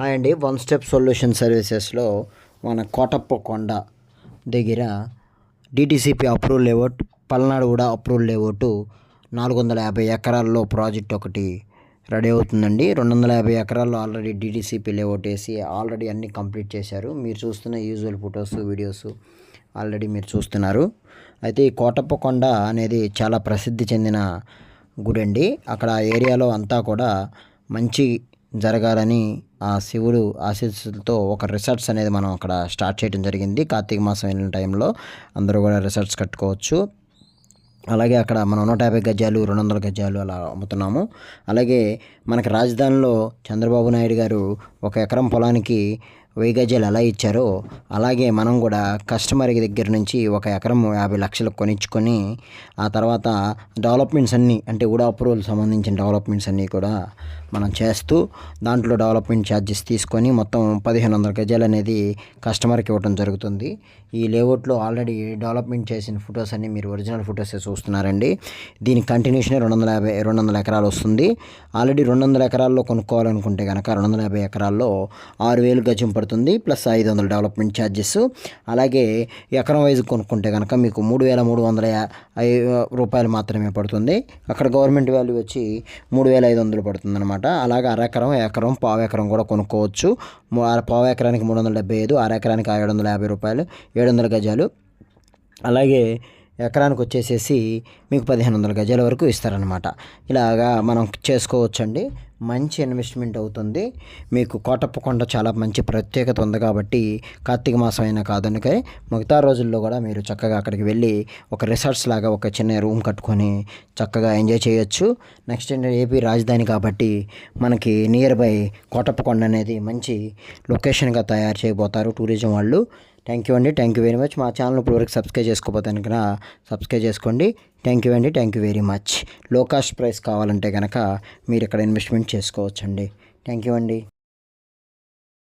Hi అండి. One step solution సర్వీసెస్లో మన కోటప్ప కొండ దగ్గర డిటిసిపి అప్రూవల్ లేఅవుట్ పల్నాడు కూడా అప్రూవల్ లేఅవుట్ నాలుగు వందల యాభై ఎకరాల్లో ప్రాజెక్ట్ ఒకటి రెడీ అవుతుందండి. రెండు వందల యాభై ఎకరాల్లో ఆల్రెడీ డిటిసిపి లేఅవుట్ వేసి ఆల్రెడీ అన్నీ కంప్లీట్ చేశారు. మీరు చూస్తున్న యూజువల్ ఫొటోస్ వీడియోస్ ఆల్రెడీ మీరు చూస్తున్నారు. అయితే ఈ కోటప్ప కొండ అనేది చాలా ప్రసిద్ధి చెందిన గుడి అండి అక్కడ ఏరియాలో అంతా కూడా మంచి జరగాలని ఆ శివుడు ఆశీస్సులతో ఒక రిసార్ట్స్ అనేది మనం అక్కడ స్టార్ట్ చేయడం జరిగింది. కార్తీక మాసం వెళ్ళిన టైంలో అందరూ కూడా రిసార్ట్స్ కట్టుకోవచ్చు. అలాగే అక్కడ మనం నూట యాభై గజాలు రెండు వందల గజాలు అలా అమ్ముతున్నాము. అలాగే మనకి రాజధానిలో చంద్రబాబు నాయుడు గారు ఒక ఎకరం పొలానికి వెయ్యి గజాలు ఎలా ఇచ్చారో అలాగే మనం కూడా కస్టమర్ దగ్గర నుంచి ఒక ఎకరం యాభై లక్షలు కొనిచ్చుకొని ఆ తర్వాత డెవలప్మెంట్స్ అన్నీ అంటే ఉడా అప్రూవల్ సంబంధించిన డెవలప్మెంట్స్ అన్నీ కూడా మనం చేస్తూ దాంట్లో డెవలప్మెంట్ ఛార్జెస్ తీసుకొని మొత్తం పదిహేను వందల గజాలు అనేది కస్టమర్కి ఇవ్వడం జరుగుతుంది. ఈ లేఅవుట్లో ఆల్రెడీ డెవలప్మెంట్ చేసిన ఫొటోస్ అన్నీ మీరు ఒరిజినల్ ఫొటోస్ చూస్తున్నారండి. దీని కంటిన్యూషన్ రెండు వందల యాభై రెండు వందల ఎకరాలు వస్తుంది. ఆల్రెడీ రెండు వందల ఎకరాల్లో కొనుక్కోవాలనుకుంటే కనుక రెండు వందల యాభై ఎకరాల్లో ఆరు వేలు గజం పడుతుంది. ప్లస్ ఐదు వందల డెవలప్మెంట్ ఛార్జెస్ అలాగే ఎకరం వైజ్ కొనుక్కుంటే కనుక మీకు మూడు వేల మూడు వందల యా- ఐ- రూపాయలు మాత్రమే పడుతుంది. అక్కడ గవర్నమెంట్ వాల్యూ వచ్చి మూడు వేల ఐదు వందలు పడుతుంది అనమాట అలాగే అర ఎకరం ఎకరం పావు ఎకరం కూడా కొనుక్కోవచ్చు. ఆ పావు ఎకరానికి మూడు వందల డెబ్బై ఐదు అర ఎకరానికి ఏడు వందల యాభై రూపాయలు ఏడు వందల గజాలు. అలాగే ఎకరానికి వచ్చేసేసి మీకు పదిహేను వందల గజాల వరకు ఇస్తారనమాట ఇలాగా మనం చేసుకోవచ్చండి. మంచి ఇన్వెస్ట్మెంట్ అవుతుంది. మీకు కోటప్ప కొండ చాలా మంచి ప్రత్యేకత ఉంది కాబట్టి కార్తీక మాసం అయినా కాదనుకే మిగతా రోజుల్లో కూడా మీరు చక్కగా అక్కడికి వెళ్ళి ఒక రిసార్ట్స్ లాగా ఒక చిన్న రూమ్ కట్టుకొని చక్కగా ఎంజాయ్ చేయొచ్చు. నెక్స్ట్ ఏంటంటే ఏపీ రాజధాని కాబట్టి మనకి నియర్ బై కోటప్ప కొండ అనేది మంచి లొకేషన్గా తయారు చేయబోతారు టూరిజం వాళ్ళు. థ్యాంక్ యూ అండి. థ్యాంక్ యూ వెరీ మచ్ మా ఛానల్ ఇప్పటివరకు సబ్స్క్రైబ్ చేసుకోకపోతే కనుక సబ్స్క్రైబ్ చేసుకోండి. థ్యాంక్ యూ అండి. థ్యాంక్ యూ వెరీ మచ్లో కాస్ట్ ప్రైస్ కావాలంటే కనుక మీరు ఇక్కడ ఇన్వెస్ట్మెంట్ చేసుకోవచ్చండి. థ్యాంక్ యూ అండి.